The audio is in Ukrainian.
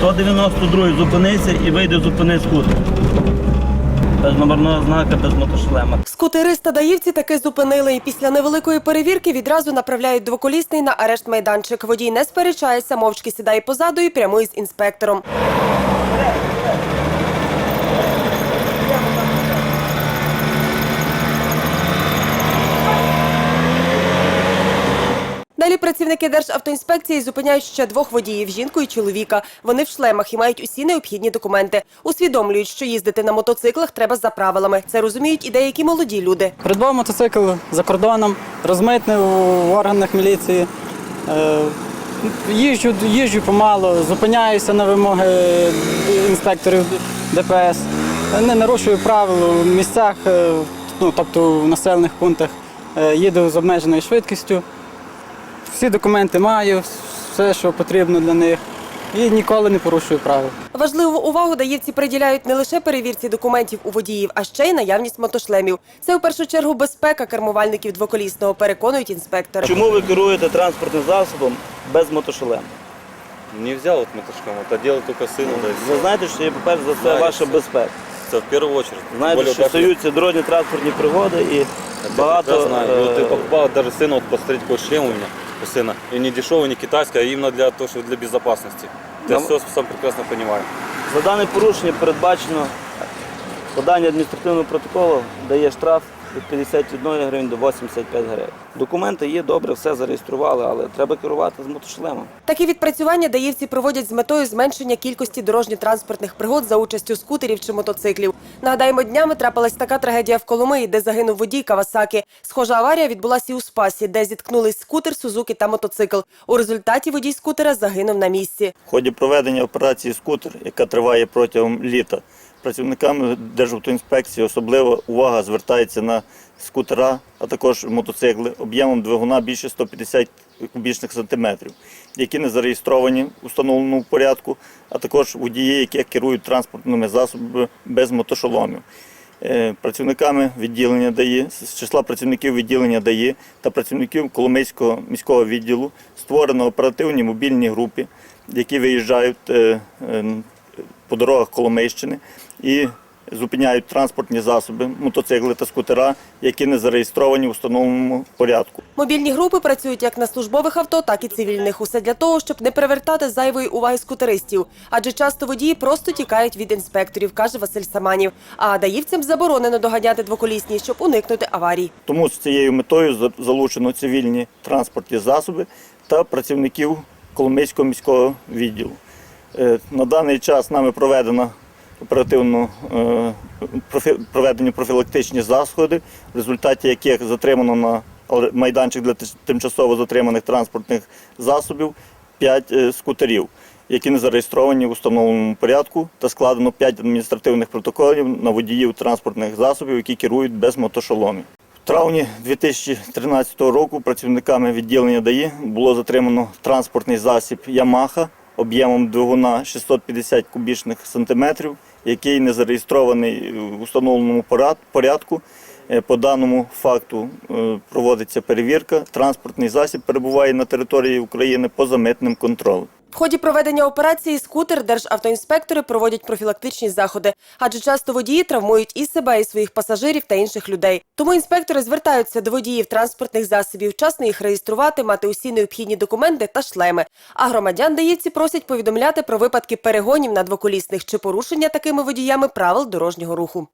192 зупинися і вийди зупини скутер. Без номерного знака, без мотошлема. Скутериста даївці таки зупинили і після невеликої перевірки відразу направляють двоколісний на арешт майданчик. Водій не сперечається, мовчки сідає позаду і прямує з інспектором. Працівники Державтоінспекції зупиняють ще двох водіїв жінку і чоловіка. Вони в шлемах і мають усі необхідні документи. Усвідомлюють, що їздити на мотоциклах треба за правилами. Це розуміють і деякі молоді люди. Придбав мотоцикл за кордоном, розмитнив в органах міліції. Е, Їжджу, їжджу помало, зупиняюся на вимоги інспекторів ДПС. Не нарушую правил у місцях, е, ну, тобто в населених пунктах. Е, Їду з обмеженою швидкістю. Всі документи маю, все, що потрібно для них. І ніколи не порушую правил. Важливу увагу даївці приділяють не лише перевірці документів у водіїв, а ще й наявність мотошлемів. Це у першу чергу безпека кермувальників двоколісного, переконують інспектори. Чому ви керуєте транспортним засобом без мотошлему? Не взял вот мотошком, вот одел только сыну, да, и Ви всё. знаєте, що є, по-перше, за це Знаю, ваша що- безпека. Это в первую очередь. Тем Знаєте, более що так, стаються дорожні транспортні пригоди і я багато прекрасно знаю. И вот е, ты покупал даже сына, вот посмотреть, какой шлем у меня у сына. И не дешевая, не китайская, а именно для того, что для безопасности. Я Нам- все сам прекрасно понимаю. за дане порушення передбачено подання адміністративного протоколу, дає штраф від 51 гривень до 85 гривень. Документи є добре, все зареєстрували, але треба керувати з мотошлемом. Такі відпрацювання даївці проводять з метою зменшення кількості дорожньо-транспортних пригод за участю скутерів чи мотоциклів. Нагадаємо, днями трапилась така трагедія в Коломиї, де загинув водій Кавасакі. Схожа аварія відбулася і у Спасі, де зіткнулись скутер, Сузуки та мотоцикл. У результаті водій скутера загинув на місці. В ході проведення операції «Скутер», яка триває протягом літа, працівниками Державтоінспекції особливо увага звертається на скутера, а також мотоцикли об'ємом двигуна більше 150 кубічних сантиметрів, які не зареєстровані в установленому порядку, а також водії, які керують транспортними засобами без мотошоломів. Е, Працівниками відділення ДАІ, з числа працівників відділення ДАІ та працівників Коломийського міського відділу створено оперативні мобільні групи, які виїжджають е, е, по дорогах Коломийщини і зупиняють транспортні засоби, мотоцикли та скутера, які не зареєстровані в установленому порядку. Мобільні групи працюють як на службових авто, так і цивільних. Усе для того, щоб не привертати зайвої уваги скутеристів. Адже часто водії просто тікають від інспекторів, каже Василь Саманів. А даївцям заборонено доганяти двоколісні, щоб уникнути аварій. Тому з цією метою залучено цивільні транспортні засоби та працівників Коломийського міського відділу. Е, На даний час нами проведено оперативно е, проведені профілактичні заходи, в результаті яких затримано на майданчик для тимчасово затриманих транспортних засобів 5 скутерів, які не зареєстровані в установленому порядку, та складено 5 адміністративних протоколів на водіїв транспортних засобів, які керують без мотошоломів. В травні 2013 року працівниками відділення ДАІ було затримано транспортний засіб Ямаха об'ємом двигуна 650 кубічних сантиметрів, який не зареєстрований в установленому поряд- порядку. Е, По даному факту е, проводиться перевірка. Транспортний засіб перебуває на території України поза митним контролем. В ході проведення операції скутер державтоінспектори проводять профілактичні заходи, адже часто водії травмують і себе, і своїх пасажирів та інших людей. Тому інспектори звертаються до водіїв транспортних засобів, вчасно їх реєструвати, мати усі необхідні документи та шлеми. А громадян даївці просять повідомляти про випадки перегонів на двоколісних чи порушення такими водіями правил дорожнього руху.